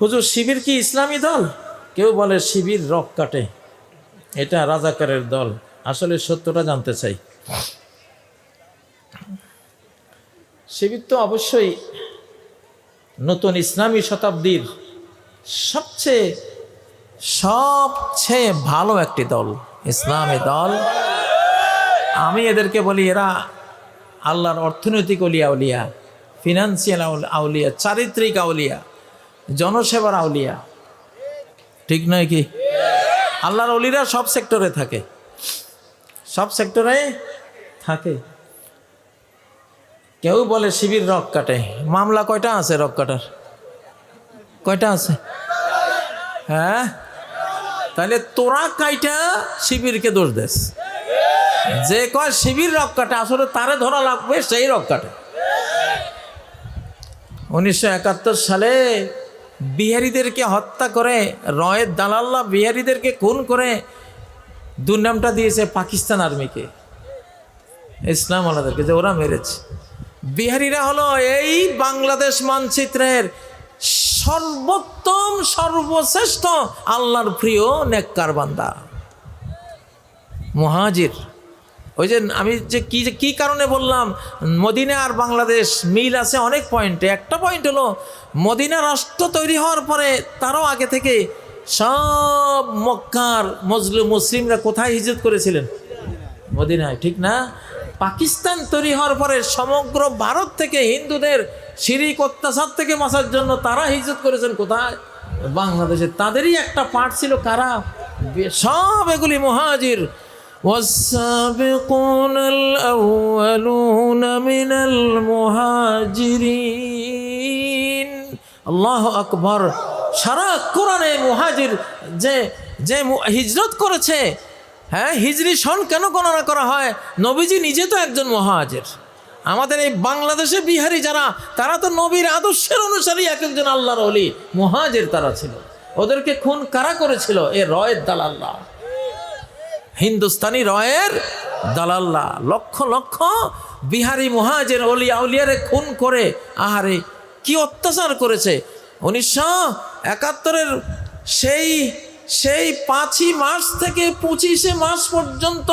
হুজুর, শিবির কি ইসলামী দল? কেউ বলে শিবির রক কাটে। এটা রাজাকারের দল। আসলে সত্যটা জানতে চাই। শিবির তো অবশ্যই নতুন ইসলামী শতাব্দীর সবচেয়ে সবচেয়ে ভালো একটি দল, ইসলামী দল। আমি এদেরকে বলি, এরা আল্লাহর অর্থনৈতিক অলিয়া উলিয়া ফিনান্সিয়াল আউলিয়া, চারিত্রিক আউলিয়া। জনসেবার আউলিয়া। ঠিক নয় কি? আল্লাহর অলিরা সব সেক্টরে থাকে। সব সেক্টরে থাকে। কেউ বলে শিবির রক কাটে। মামলা কয়টা আছে রক কাটার? কয়টা আছে? হ্যাঁ? তাহলে তোরা কাইটা শিবিরকে দোষ দেস। যে কয় শিবির রক কাটে, আসলে তারে ধরা লাগবে, সেই রক কাটে। উনিশশো একাত্তর সালে বিহারিদেরকে হত্যা করে, রয়ের দালাল্লা বিহারিদেরকে খুন করে দুর্নামটা দিয়েছে পাকিস্তান আর্মিকে। ইসলাম আলাদেরকে যে ওরা মেরেছে। বিহারিরা হলো এই বাংলাদেশ মানচিত্রের সর্বোত্তম, সর্বশ্রেষ্ঠ, আল্লাহর প্রিয় নেককার বান্দা। মহাজির। ওই যে আমি যে কি যে কী কারণে বললাম, মদিনা আর বাংলাদেশ মিল আছে অনেক পয়েন্টে একটা পয়েন্ট হলো, মদিনা রাষ্ট্র তৈরি হওয়ার পরে তারও আগে থেকে সব মক্কার মজলু, মুসলিমরা কোথায় হিজরত করেছিলেন? মদিনায়, ঠিক না? পাকিস্তান তৈরি হওয়ার পরে সমগ্র ভারত থেকে হিন্দুদের শিরিক অত্যাচার থেকে বাঁচার জন্য তারা হিজরত করেছেন কোথায়? বাংলাদেশে। তাদেরই একটা পার্ট ছিল কারা? সব এগুলি মহাজির والسابقون الأولون من المهاجرين আল্লাহ আকবর সারা কোরআনে মুহাজির যে যে মু- হিজরত করেছে হ্যাঁ হিজরি সন কেন গণনা করা হয় নবীজি নিজে তো একজন মহাজের আমাদের এই বাংলাদেশে বিহারি যারা তারা তো নবীর আদর্শের অনুসারী এক একজন আল্লাহর অলি মহাজের তারা ছিল ওদেরকে খুন কারা করেছিল এ রয়ের দালাল্লাহ হিন্দুস্তানি রয়ের দালাল্লা লক্ষ লক্ষ বিহারি মহাজের অলিয়া উলিয়ারে খুন করে। আহারে, কি অত্যাচার করেছে? উনিশশো একাত্তরের সেই সেই পাঁচই মার্চ থেকে পঁচিশে মার্চ পর্যন্ত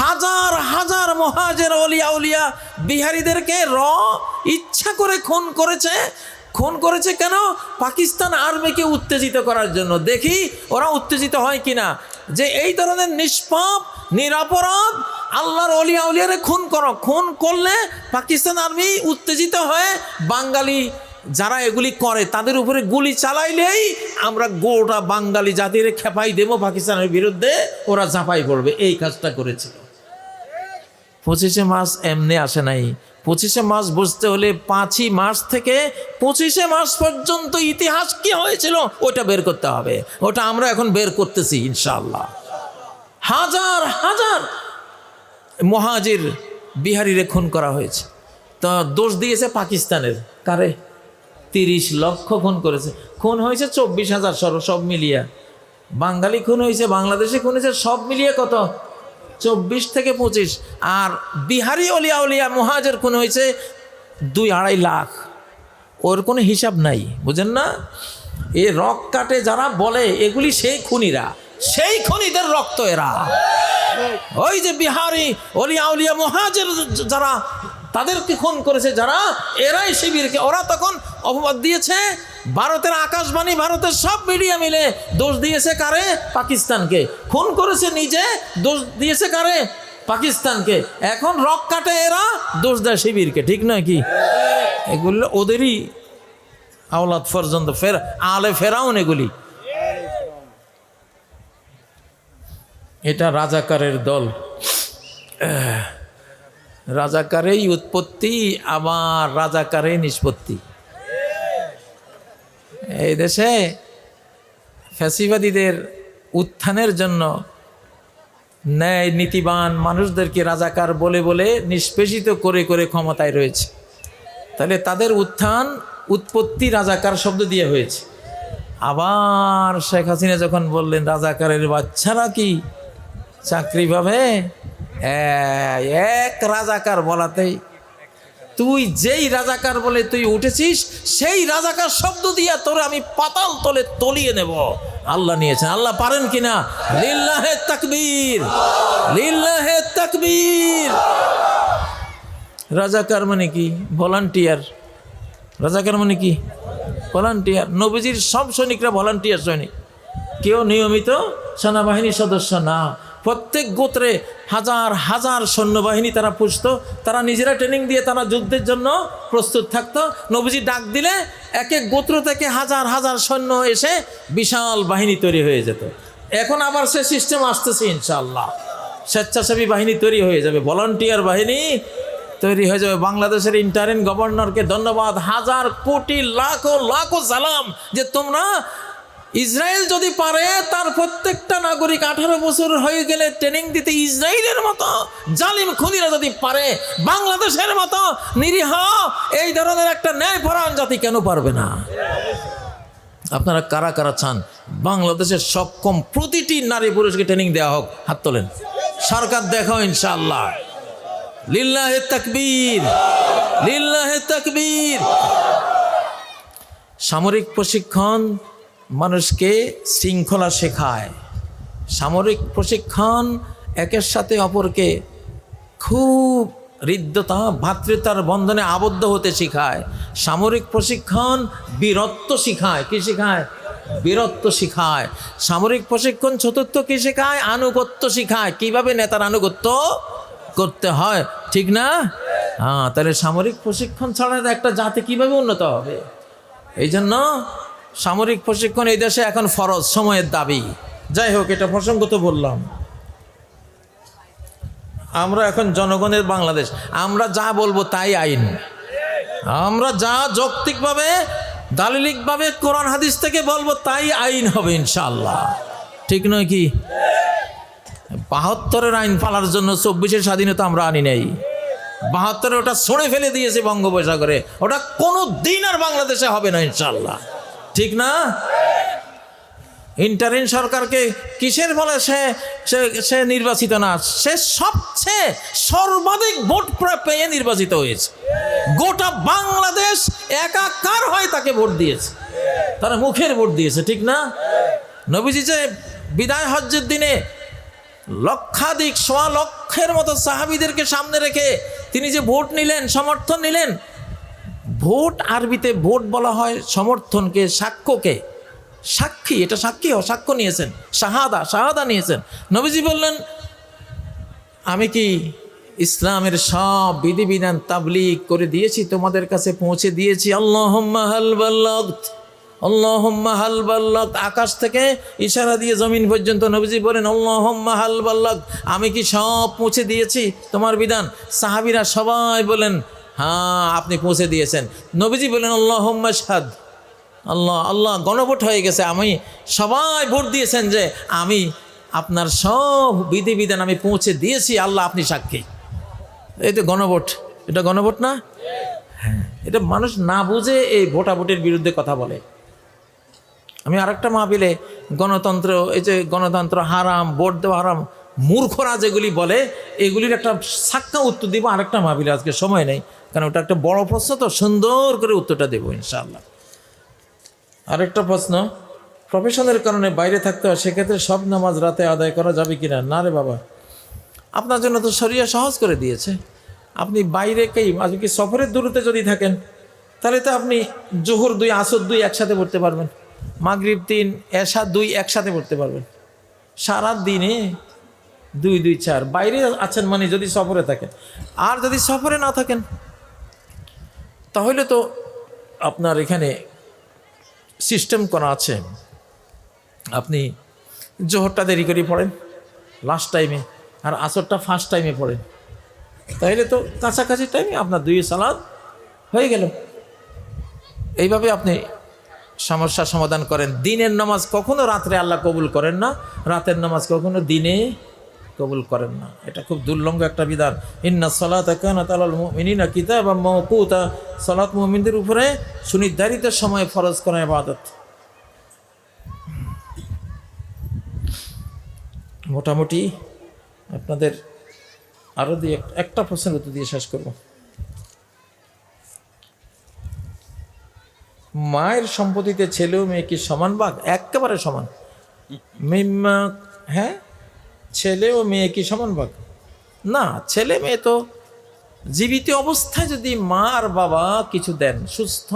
হাজার হাজার মহাজের অলিয়া উলিয়া বিহারিদেরকে র ইচ্ছা করে খুন করেছে। খুন করেছে কেন? পাকিস্তান আর্মিকে উত্তেজিত করার জন্য। দেখি ওরা উত্তেজিত হয় কিনা। যে এই ধরনের নিষ্পাপ, নিরাপরাধ আল্লাহর অলিয়া উলিয়ারে খুন করো। খুন করলে পাকিস্তান আর্মি উত্তেজিত হয়ে বাঙালি যারা এগুলি করে, তাদের উপরে গুলি চালাইলেই আমরা গোটা বাঙালি জাতির খেপাই দেবো, পাকিস্তানের বিরুদ্ধে ওরা ঝাঁপাই পড়বে। এই কাজটা করেছিল। পঁচিশে মাস এমনি আসে নাই। পঁচিশে মাস বুঝতে হলে পাঁচই মাস থেকে পঁচিশে মাস পর্যন্ত ইতিহাস কি হয়েছিল, ওটা বের করতে হবে। ওটা আমরা এখন বের করতেছি ইনশাল্লাহ হাজার হাজার মহাজির বিহারিরে খুন করা হয়েছে। তো দোষ দিয়েছে পাকিস্তানের। কারে? তিরিশ লক্ষ খুন করেছে। খুন হয়েছে চব্বিশ হাজার সর, সব মিলিয়ে। বাঙালি খুন হয়েছে, বাংলাদেশে খুন হয়েছে, সব মিলিয়ে কত? চব্বিশ থেকে পঁচিশ। আর বিহারি অলিয়া অলিয়া মহাজের খুন হয়েছে দুই আড়াই লাখ। ওর কোনো হিসাব নাই বুঝেন না? এ রক কাটে যারা বলে এগুলি সেই খুনিরা। সেই খুনিদের রক্ত এরা। ওই যে বিহারি অলিয়া অলিয়া মহাজের যারা তাদেরকে খুন করেছে যারা, এরাই শিবিরকে। ওরা তখন অপবাদ দিয়েছে, ভারতের আকাশবাণী, ভারতের সব মিডিয়া মিলে দোষ দিয়েছে কারে? পাকিস্তানকে। খুন করেছে নিজে, দোষ দিয়েছে কারে? পাকিস্তানকে। এখন রক কাটে এরা, দোষ দেয় শিবিরকে। ঠিক নয় কি? এগুলো ওদেরই আওলাদ পর্যন্ত ফের, আলে ফেরাউন এগুলি। এটা রাজাকারের দল। রাজাকারেই উৎপত্তি, আবার রাজাকারে নিষ্পত্তি। এই দেশে ফ্যাসিবাদীদের উত্থানের জন্য ন্যায় নীতিবান মানুষদেরকে রাজাকার বলে বলে নিষ্পেষিত করে করে ক্ষমতায় রয়েছে। তাহলে তাদের উত্থান, উৎপত্তি রাজাকার শব্দ দিয়ে হয়েছে। আবার শেখ হাসিনা যখন বললেন, রাজাকারের বাচ্চারা কি চাকরি পাবে? এক রাজাকার বলাতেই। তুই যেই রাজাকার বলে তুই উঠেছিস, সেই রাজাকার শব্দ দিয়া তোরে আমি পাতাল তলে তলিয়ে নেব। আল্লাহ নিয়েছেন। আল্লাহ পারেন কিনা লিল্লাহে তাকবীর লিল্লাহে তাকবীর। রাজাকার মানে কি? ভলান্টিয়ার। রাজাকার মানে কি? ভলান্টিয়ার। নবীজির সব সৈনিকরা ভলান্টিয়ার সৈনিক। কেউ নিয়মিত সেনাবাহিনীর সদস্য না। প্রত্যেক গোত্রে হাজার হাজার সৈন্যবাহিনী তারা পুষত তারা নিজেরা ট্রেনিং দিয়ে তারা যুদ্ধের জন্য প্রস্তুত থাকত। নবীজি ডাক দিলে এক এক গোত্র থেকে হাজার হাজার সৈন্য এসে বিশাল বাহিনী তৈরি হয়ে যেত। এখন আবার সে সিস্টেম আসতেছে ইনশাল্লাহ স্বেচ্ছাসেবী বাহিনী তৈরি হয়ে যাবে। ভলান্টিয়ার বাহিনী তৈরি হয়ে যাবে। বাংলাদেশের ইন্টারিন গভর্নরকে ধন্যবাদ। হাজার কোটি, লাখো লাখো সালাম যে তোমরা ইসরায়েল যদি পারে, তার প্রত্যেকটা নাগরিক আঠারো বছর হয়ে গেলে ট্রেনিং দিতে ইসরায়েলের মতো, জালিম খুনিরা যদি পারে, বাংলাদেশের মতো নিরীহ, এই ধরনের একটা ন্যায় পরায়ণ জাতি কেন পারবে না? আপনারা কারা কারা চান? বাংলাদেশের সক্ষম প্রতিটি নারী পুরুষকে ট্রেনিং দেওয়া হোক, হাত তোলেন। সরকার দেখো ইনশাআল্লাহ। লিল্লাহে তাকবীর লিল্লাহে তাকবীর। সামরিক প্রশিক্ষণ মানুষকে শৃঙ্খলা শেখায়। সামরিক প্রশিক্ষণ একের সাথে অপরকে খুব হৃদ্যতা ভাতৃতার বন্ধনে আবদ্ধ হতে শেখায়। সামরিক প্রশিক্ষণ বীরত্ব শিখায়। কি শেখায়? বীরত্ব শিখায়। সামরিক প্রশিক্ষণ চতুর্থ কি শেখায়? আনুগত্য শিখায়। কীভাবে নেতার আনুগত্য করতে হয়? ঠিক না? হ্যাঁ তাহলে সামরিক প্রশিক্ষণ ছাড়া একটা জাতি কীভাবে উন্নত হবে? এই জন্য সামরিক প্রশিক্ষণ এই দেশে এখন ফরজ, সময়ের দাবি। যাই হোক, এটা প্রসঙ্গত বললাম। আমরা এখন জনগণের বাংলাদেশ। আমরা যা বলব তাই আইন। আমরা যা যৌক্তিকভাবে, দালিলিকভাবে কোরআন হাদিস থেকে বলব তাই আইন হবে ইনশাল্লাহ ঠিক নয় কি? বাহাত্তরের আইন পালার জন্য চব্বিশের স্বাধীনতা আমরা আনি নাই। বাহাত্তরে ওটা ছড়ে ফেলে দিয়েছে বঙ্গোপসাগরে। ওটা কোনো দিন আর বাংলাদেশে হবে না ইনশাল্লাহ ঠিক না? ইন্টারিন সরকারকে কিসের সে, সে- সে নির্বাচিত না? সে সবচেয়ে সর্বাধিক ভোট পেয়ে নির্বাচিত হয়েছে। গোটা বাংলাদেশ একাকার হয়ে তাকে ভোট দিয়েছে। তারা মুখের ভোট দিয়েছে, ঠিক না? নবীজি যে বিদায় হজ্জের দিনে লক্ষাধিক, সোয়া লক্ষের মতো সাহাবিদেরকে সামনে রেখে তিনি যে ভোট নিলেন, সমর্থন নিলেন ভোট আরবিতে ভোট বলা হয় সমর্থনকে, সাক্ষ্যকে। সাক্ষী, এটা সাক্ষী সাক্ষ্য নিয়েছেন। শাহাদা শাহাদা নিয়েছেন। নবীজি বললেন, আমি কি ইসলামের সব বিধিবিধান তাবলিগ করে দিয়েছি? তোমাদের কাছে পৌঁছে দিয়েছি। আকাশ থেকে ইশারা দিয়ে জমিন পর্যন্ত নবীজি বলেন আমি কি সব পৌঁছে দিয়েছি? তোমার বিধান। সাহাবিরা সবাই বলেন হ্যাঁ আপনি পৌঁছে দিয়েছেন। নবীজি বলেন আল্লাহম্মা সাদ আল্লাহ আল্লাহ, গণভোট হয়ে গেছে। আমি সবাই ভোট দিয়েছেন যে আমি আপনার সব বিধিবিধান আমি পৌঁছে দিয়েছি, আল্লাহ আপনি সাক্ষী। এই তো গণভোট, এটা গণভোট না? হ্যাঁ এটা মানুষ না বুঝে এই ভোটাভুটির বিরুদ্ধে কথা বলে। আমি আরেকটা মাহবিলে গণতন্ত্র, এই যে গণতন্ত্র হারাম, ভোট দেওয়া হারাম মূর্খরা যেগুলি বলে, এগুলির একটা সাক্কা উত্তর দিব, আরেকটা মাহবিলে আজকে সময় নেই, কারণ ওটা একটা বড় প্রশ্ন, তো সুন্দর করে উত্তরটা দেবো ইনশাআল্লাহ। আরেকটা প্রশ্ন প্রফেশনের কারণে বাইরে থাকতে হয়, সেক্ষেত্রে সব নামাজ রাতে আদায় করা যাবে কি না না রে বাবা। আপনার জন্য তো শরিয়া সহজ করে দিয়েছে। আপনি বাইরেকেই আজকে কি সফরের দূরত্বে যদি থাকেন, তাহলে তো আপনি জোহর দুই, আসর দুই একসাথে পড়তে পারবেন, মাগরিব তিন, এশা দুই একসাথে পড়তে পারবেন। সারা দিনে দুই দুই, চার। বাইরে আছেন মানে যদি সফরে থাকেন। আর যদি সফরে না থাকেন, তাহলে তো আপনার এখানে সিস্টেম করা আছে। আপনি জোহরটা দেরি করে পড়েন লাস্ট টাইমে আর আসরটা ফার্স্ট টাইমে পড়েন। তাহলে তো কাছাকাছি টাইমে আপনার দুই সালাদ হয়ে গেল। এইভাবে আপনি সমস্যা সমাধান করেন। দিনের নামাজ কখনো রাত্রে আল্লাহ কবুল করেন না। রাতের নামাজ কখনো দিনে কবুল করেন না। এটা খুব দুর্লঙ্গ একটা বিধান। ইন্না সলাত মুমিনিনা কিতাব মওকুতা। সলাত মুমিনদের উপরে সুনির্ধারিত সময়ে ফরজ করা ইবাদত। মোটামুটি আপনাদের আরও দিয়ে একটা প্রশ্নের উত্তর দিয়ে শেষ করব। মায়ের সম্পত্তিতে ছেলে ও মেয়ে কি সমান ভাগ একেবারে সমান। মিম্মা হ্যাঁ? ছেলে ও মেয়ে কি সমান ভাগ না, ছেলে মেয়ে তো জীবিত অবস্থায় যদি মা আর বাবা কিছু দেন, সুস্থ,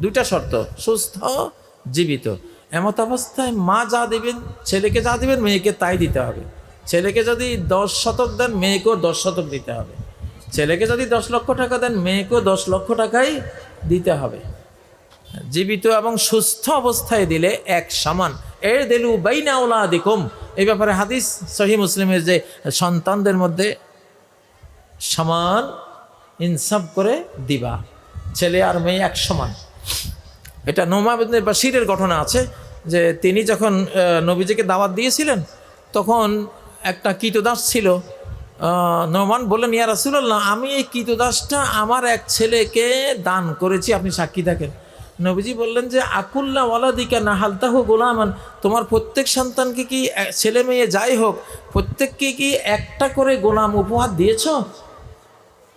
দুইটা শর্ত, সুস্থ, জীবিত। এমত অবস্থায় মা যা দেবেন, ছেলেকে যা দেবেন, মেয়েকে তাই দিতে হবে। ছেলেকে যদি দশ শতক দেন, মেয়েকেও দশ শতক দিতে হবে। ছেলেকে যদি দশ লক্ষ টাকা দেন, মেয়েকেও দশ লক্ষ টাকাই দিতে হবে। জীবিত এবং সুস্থ অবস্থায় দিলে এক সমান। এর দিলু বাইনা ওলা দিকুম এই ব্যাপারে হাদিস সহি মুসলিমের যে সন্তানদের মধ্যে সমান ইনসাফ করে দিবা। ছেলে আর মেয়ে এক সমান। এটা নোমাবিন বাসিরের ঘটনা আছে যে তিনি যখন নবীজিকে দাওয়াত দিয়েছিলেন, তখন একটা কীতদাস ছিল। নোমান বললেন, ইয়া রাসুল্লাহ আমি এই কীতদাসটা আমার এক ছেলেকে দান করেছি, আপনি সাক্ষী থাকেন। নবীজি বললেন যে, আকুল্লা ওয়ালাদিকা না হালতাহু গোলামান। তোমার প্রত্যেক সন্তানকে কি ছেলে মেয়ে যাই হোক, প্রত্যেককে কি একটা করে গোলাম উপহার দিয়েছ?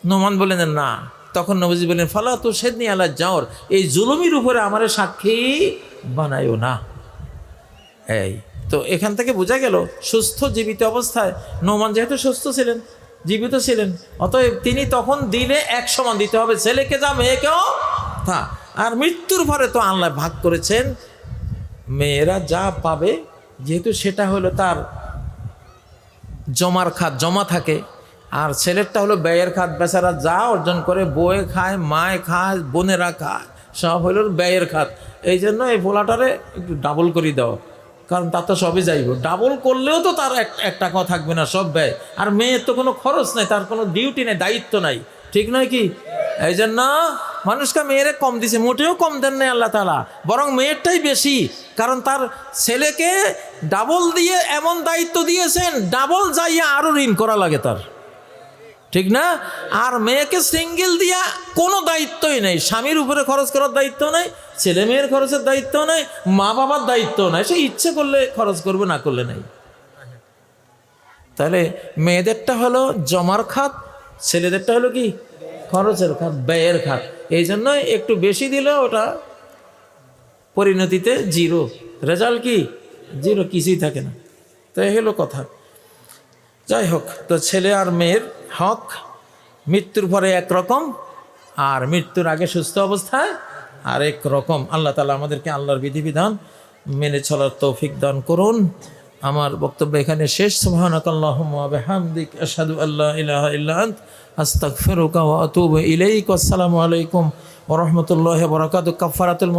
নোমান বললেন না। তখন নবীজি বললেন, ফালা তো সেদনি আল্লাহ যাওর এই জুলুমির উপরে আমার সাক্ষী বানায়ও না। এই, তো এখান থেকে বোঝা গেল, সুস্থ জীবিত অবস্থায় নোমান যেহেতু সুস্থ ছিলেন, জীবিত ছিলেন, অতএব তিনি তখন দিনে এক সমান দিতে হবে। ছেলেকে যা, মেয়েকেও তা। আর মৃত্যুর পরে তো আল্লাহ ভাগ করেছেন। মেয়েরা যা পাবে, যেহেতু সেটা হলো তার জমার খাত, জমা থাকে। আর ছেলেরটা হলো ব্যয়ের খাত, বেচারা যা অর্জন করে, বয়ে খায়, মায় খায়, বোনেরা খায়, সব হলো ব্যয়ের খাত। এই জন্য এই পোলাটারে একটু ডাবল করে দাও, কারণ তার তো সবই যাইব। ডাবল করলেও তো তার এক টাকাও থাকবে না, সব ব্যয়। আর মেয়ের তো কোনো খরচ নাই, তার কোনো ডিউটি নেই, দায়িত্ব নাই। ঠিক নয় কি? এই জন্য মানুষকে মেয়েরে কম দিছে, মোটেও কম দেন নাই আল্লাহ তালা বরং মেয়েরটাই বেশি। কারণ তার ছেলেকে ডাবল দিয়ে এমন দায়িত্ব দিয়েছেন ডাবল যাইয়া আরও ঋণ করা লাগে তার। ঠিক না? আর মেয়েকে সিঙ্গেল দিয়া কোনো দায়িত্বই নেই, স্বামীর উপরে খরচ করার দায়িত্ব নেই, ছেলে মেয়ের খরচের দায়িত্ব নেই, মা বাবার দায়িত্ব নাই, সে ইচ্ছে করলে খরচ করবে, না করলে নাই। তাহলে মেয়েদেরটা হলো জমার খাত, ছেলেদেরটা হলো কি? খরচের খাত, ব্যয়ের খাত। এই জন্য একটু বেশি দিলে ওটা পরিণতিতে জিরো। রেজাল্ট কি? জিরো, কিছুই থাকে না। তো এই হলো কথা। যাই হোক, তো ছেলে আর মেয়ের হক, মৃত্যুর পরে একরকম আর মৃত্যুর আগে সুস্থ অবস্থায় আর এক রকম। আল্লাহ তালা আমাদেরকে আল্লাহর বিধিবিধান মেনে চলার তৌফিক দান করুন। আমার বক্তব্য এখানে শেষ। সুবহানাকাল্লাহুম্মা আশহাদু আল্লা ইলাহা ইল্লা আন্ত আস্তাগফিরুকা ওয়া আতুবু ইলাইক। আসসালামু আলাইকুম ওয়া রাহমাতুল্লাহি ওয়া বারাকাতুহু। কাফারাতুল